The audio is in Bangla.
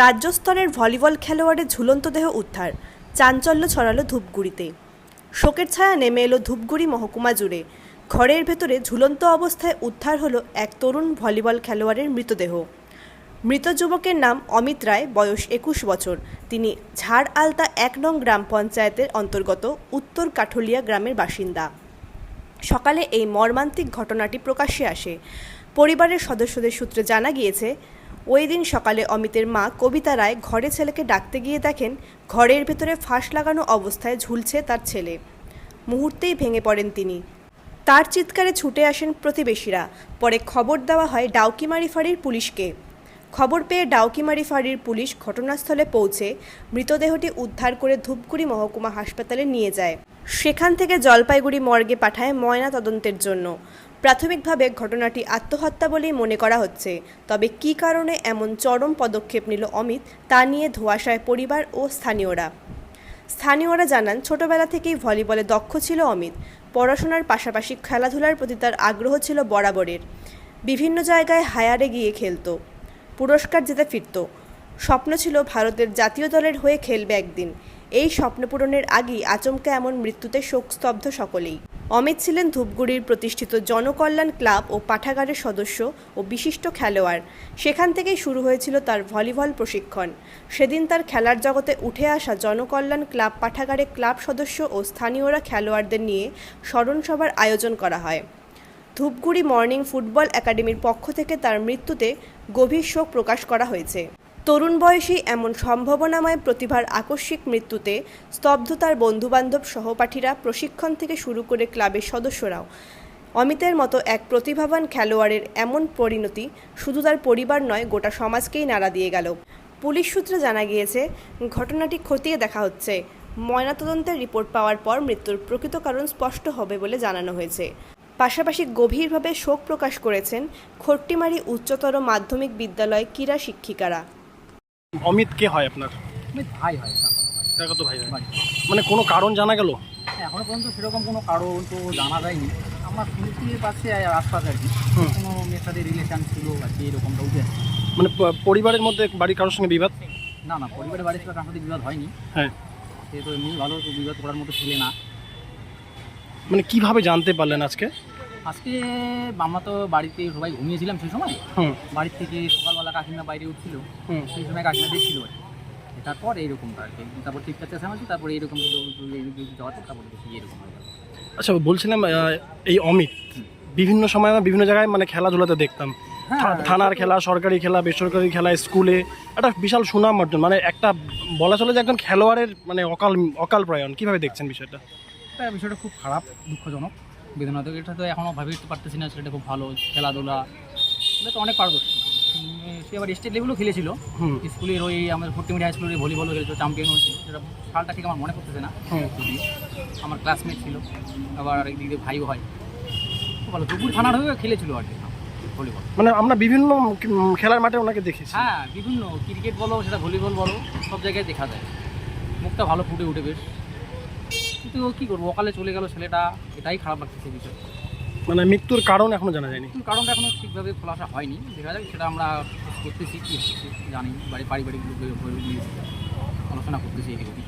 রাজ্যস্তরের ভলিবল খেলোয়াড়ের ঝুলন্ত দেহ উদ্ধার। চাঞ্চল্য ছড়ালো ধূপগুড়িতে। শোকের ছায়া নেমে এলো ধূপগুড়ি মহকুমা জুড়ে। ঘরের ভেতরে ঝুলন্ত অবস্থায় উদ্ধার হলো এক তরুণ ভলিবল খেলোয়াড়ের মৃতদেহ। মৃত যুবকের নাম অমিত রায়, বয়স একুশ বছর। তিনি ঝাড় আলতা এক নং গ্রাম পঞ্চায়েতের অন্তর্গত উত্তর কাঠলিয়া গ্রামের বাসিন্দা। সকালে এই মর্মান্তিক ঘটনাটি প্রকাশ্যে আসে। পরিবারের সদস্যদের সূত্রে জানা গিয়েছে ওই দিন সকালে অমিতের মা কবিতা রায় ঘরে ছেলেকে ডাকতে গিয়ে দেখেন ঘরের ভেতরে ফাঁস লাগানো অবস্থায় ঝুলছে তার ছেলে। মুহূর্তেই ভেঙে পড়েন তিনি। তার চিৎকারে ছুটে আসেন প্রতিবেশীরা। পরে খবর দেওয়া হয় ডাউকিমারি ফাঁড়ির পুলিশকে। খবর পেয়ে ডাউকিমারি ফাঁড়ির পুলিশ ঘটনাস্থলে পৌঁছে মৃতদেহটি উদ্ধার করে ধূপগুড়ি মহকুমা হাসপাতালে নিয়ে যায়। সেখান থেকে জলপাইগুড়ি মর্গে পাঠায় ময়না তদন্তের জন্য। প্রাথমিকভাবে ঘটনাটি আত্মহত্যা বলেই মনে করা হচ্ছে। তবে কী কারণে এমন চরম পদক্ষেপ নিল অমিত, তা নিয়ে ধোঁয়াশায় পরিবার ও স্থানীয়রা। স্থানীয়রা জানান, ছোটবেলা থেকেই ভলিবলে দক্ষ ছিল অমিত। পড়াশোনার পাশাপাশি খেলাধুলার প্রতি তার আগ্রহ ছিল বরাবরের। বিভিন্ন জায়গায় হায়ারে গিয়ে খেলতো, পুরস্কার জিতে ফিরত। স্বপ্ন ছিল ভারতের জাতীয় দলের হয়ে খেলবে একদিন। এই স্বপ্ন পূরণের আগেই আচমকা এমন মৃত্যুতে শোকস্তব্ধ সকলেই। অমিত ছিলেন ধূপগুড়ির প্রতিষ্ঠিত জনকল্যাণ ক্লাব ও পাঠাগারের সদস্য ও বিশিষ্ট খেলোয়াড়। সেখান থেকেই শুরু হয়েছিল তার ভলিবল প্রশিক্ষণ। সেদিন তার খেলার জগতে উঠে আসা জনকল্যাণ ক্লাব পাঠাগারে ক্লাব সদস্য ও স্থানীয়রা খেলোয়াড়দের নিয়ে স্মরণসভার আয়োজন করা হয়। ধূপগুড়ি মর্নিং ফুটবল একাডেমির পক্ষ থেকে তার মৃত্যুতে গভীর শোক প্রকাশ করা হয়েছে। তরুণ বয়সী এমন সম্ভাবনাময় প্রতিভার আকস্মিক মৃত্যুতে স্তব্ধ তার বন্ধুবান্ধব সহপাঠীরা প্রশিক্ষণ থেকে শুরু করে ক্লাবের সদস্যরাও। অমিতের মতো এক প্রতিভাবান খেলোয়াড়ের এমন পরিণতি শুধু তার পরিবার নয়, গোটা সমাজকেই নাড়া দিয়ে গেল। পুলিশ সূত্রে জানা গিয়েছে, ঘটনাটি খতিয়ে দেখা হচ্ছে। ময়নাতদন্তের রিপোর্ট পাওয়ার পর মৃত্যুর প্রকৃত কারণ স্পষ্ট হবে বলে জানানো হয়েছে। পাশাপাশি গভীরভাবে শোক প্রকাশ করেছেন খট্টিমারি উচ্চতর মাধ্যমিক বিদ্যালয় ক্রীড়া শিক্ষিকারা। অমিত কে হয় আপনার? আমি ভাই হয় তার কত ভাই হয়? মানে কোনো কারণ জানা গেল? এখনও পর্যন্ত সেরকম কোনো কারণ তো জানা যায়নি। আমার শুনছি পাশে আশপাশে আর কি। কোনো মেয়ের সাথে রিলেশন ছিল আর কি এরকমটা উঠে মানে পরিবারের মধ্যে বাড়ির কারোর সঙ্গে বিবাদ? না না পরিবারের বাড়ির সাথে কারোর সাথে বিবাদ হয়নি। হ্যাঁ। সে তো এমনি ভালো বিবাদ করার মতো ছেলে না। মানে কীভাবে জানতে পারলেন আজকে? আজকে আমরা তো বাড়িতে সবাই ঘুমিয়েছিলাম সেই সময়। বাড়ির থেকে সকালবেলা কাকিমা বাইরে উঠছিল। হুম। সেই সময় কাকিমা দেখছিল আর কি। তারপর এইরকমটা আর কি। তারপর ঠিকঠাক চেঁচামেচি তারপর এইরকম যাওয়াতে তারপর দেখি এরকম হয়ে গেল। আচ্ছা বলছিলাম এই অমিত বিভিন্ন সময় আমরা বিভিন্ন জায়গায় মানে খেলাধুলাতে দেখতাম। হ্যাঁ থানার খেলা সরকারি খেলা বেসরকারি খেলা স্কুলে একটা বিশাল সুনাম অর্জন। মানে একটা বলা চলে যে একজন খেলোয়াড়ের মানে অকাল অকাল প্রয়াণ। কীভাবে দেখছেন বিষয়টা? বিষয়টা খুব খারাপ দুঃখজনক। বেদনাদায়ক। এটা তো এখনও ভাবি পারতেছি না সেটা খুব ভালো খেলাধুলা। এটা তো অনেক পারদর্শী। সে আবার স্টেট লেভেলও খেলেছিল। স্কুলের ওই আমাদের ফোর্টিমিডি হাই স্কুলের ভলিবলও খেলেছিল চ্যাম্পিয়ন হয়েছিল। সেটা সালটা ঠিক আমার মনে পড়তেছে না। আমার ক্লাসমেট ছিল আবার একদিক দিয়ে ভাইও হয় খুব ভালো। দুপুর থানার হয়েও খেলেছিল আর কি ভলিবল মানে আমরা বিভিন্ন খেলার মাঠে ওনাকে দেখেছি। হ্যাঁ বিভিন্ন। ক্রিকেট বলো সেটা ভলিবল বলো সব জায়গায় দেখা যায়। মুখটা ভালো ফুটে উঠে বেশ। কিন্তু ও কী করব ওকালে চলে গেল ছেলেটা এটাই খারাপ লাগতেছে বিষয়। মানে মৃত্যুর কারণ এখনও জানা যায়নি। কারণটা এখনও ঠিকভাবে খোলাসা হয়নি। দেখা যাক, সেটা আমরা করতেছি, কি জানি বাড়ি পারিবারিক আলোচনা করতেছি ওদিক।